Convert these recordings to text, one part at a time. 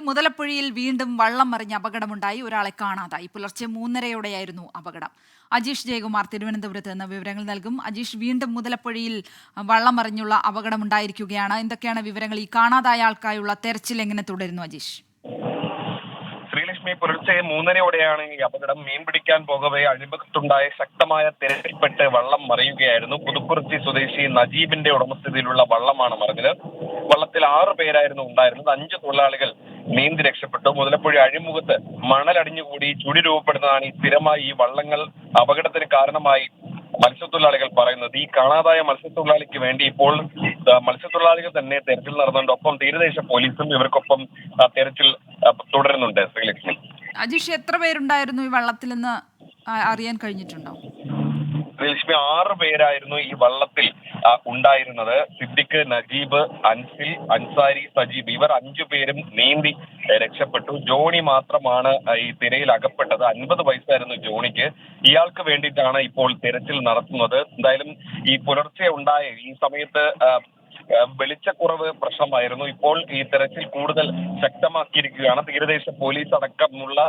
മുതലപ്പുഴയിൽ വീണ്ടും വള്ളം മറിഞ്ഞ അപകടമുണ്ടായി. ഒരാളെ കാണാതായി. പുലർച്ചെ മൂന്നരയോടെയായിരുന്നു അപകടം. അജീഷ് ജയകുമാർ തിരുവനന്തപുരത്ത് നിന്ന് വിവരങ്ങൾ നൽകും. അജീഷ് വീണ്ടും മുതലപ്പുഴയിൽ വള്ളം മറിഞ്ഞുള്ള അപകടമുണ്ടായിരിക്കുകയാണ്. എന്തൊക്കെയാണ് വിവരങ്ങൾ? ഈ കാണാതായ ആൾക്കായുള്ള തെരച്ചിൽ എങ്ങനെ തുടരുന്നു അജീഷ്? ശ്രീലക്ഷ്മി പുലർച്ചെ മൂന്നരയോടെയാണ് ഈ അപകടം. മീൻ പിടിക്കാൻ പോകവെ അഴിമുഖത്തുണ്ടായ ശക്തമായ തിരക്കിൽപ്പെട്ട് വള്ളം മറിയുകയായിരുന്നു. പുതുക്കുറിച്ചി സ്വദേശി നജീബിന്റെ ഉടമസ്ഥതയിലുള്ള വള്ളമാണ് മറിഞ്ഞത്. വള്ളത്തിൽ ആറ് പേരായിരുന്നു ഉണ്ടായിരുന്നത്. അഞ്ച് തൊഴിലാളികൾ നീന്തി രക്ഷപ്പെട്ടു. മുതലപ്പുഴ അഴിമുഖത്ത് മണലടിഞ്ഞുകൂടി ചുഴി രൂപപ്പെടുന്നതാണ് ഈ സ്ഥിരമായി ഈ വള്ളങ്ങൾ അപകടത്തിന് കാരണമായി മത്സ്യത്തൊഴിലാളികൾ പറയുന്നത്. ഈ കാണാതായ മത്സ്യത്തൊഴിലാളിക്ക് വേണ്ടി ഇപ്പോൾ മത്സ്യത്തൊഴിലാളികൾ തന്നെ തെരച്ചിൽ നടന്നുണ്ട്. ഒപ്പം തീരദേശ പോലീസും ഇവർക്കൊപ്പം തെരച്ചിൽ തുടരുന്നുണ്ട് ശ്രീലക്ഷ്മി. അജീഷ് എത്ര പേരുണ്ടായിരുന്നു ഈ വള്ളത്തിൽ നിന്ന് അറിയാൻ കഴിഞ്ഞിട്ടുണ്ടോ? ശ്രീലക്ഷ്മി ആറ് പേരായിരുന്നു ഈ വള്ളത്തിൽ ഉണ്ടായിരുന്നത്. സിദ്ദിഖ് നജീബ് അൻസിൽ അൻസാരി സജീബ്. ഇവർ അഞ്ചു പേരും നീന്തി രക്ഷപ്പെട്ടു. ജോണി മാത്രമാണ് ഈ തിരയിൽ അകപ്പെട്ടത്. അൻപത് വയസ്സായിരുന്നു ജോണിക്ക്. ഇയാൾക്ക് വേണ്ടിയിട്ടാണ് ഇപ്പോൾ തിരച്ചിൽ നടത്തുന്നത്. എന്തായാലും ഈ പുലർച്ചെ ഉണ്ടായ ഈ സമയത്ത് വെളിച്ചക്കുറവ് പ്രശ്നമായിരുന്നു. ഇപ്പോൾ ഈ തെരച്ചിൽ കൂടുതൽ ശക്തമാക്കിയിരിക്കുകയാണ്. തീരദേശ പോലീസ് അടക്കമുള്ള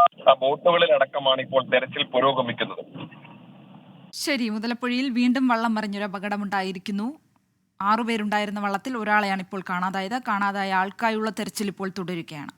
ബോട്ടുകളിലടക്കമാണ് ഇപ്പോൾ തെരച്ചിൽ പുരോഗമിക്കുന്നത്. ശരി മുതലപ്പുഴയിൽ വീണ്ടും വള്ളം മറിഞ്ഞൊരു അപകടമുണ്ടായിരിക്കുന്നു. ആറുപേരുണ്ടായിരുന്ന വള്ളത്തിൽ ഒരാളെയാണ് ഇപ്പോൾ കാണാതായത്. കാണാതായ ആൾക്കായുള്ള തെരച്ചിൽ ഇപ്പോൾ തുടരുകയാണ്.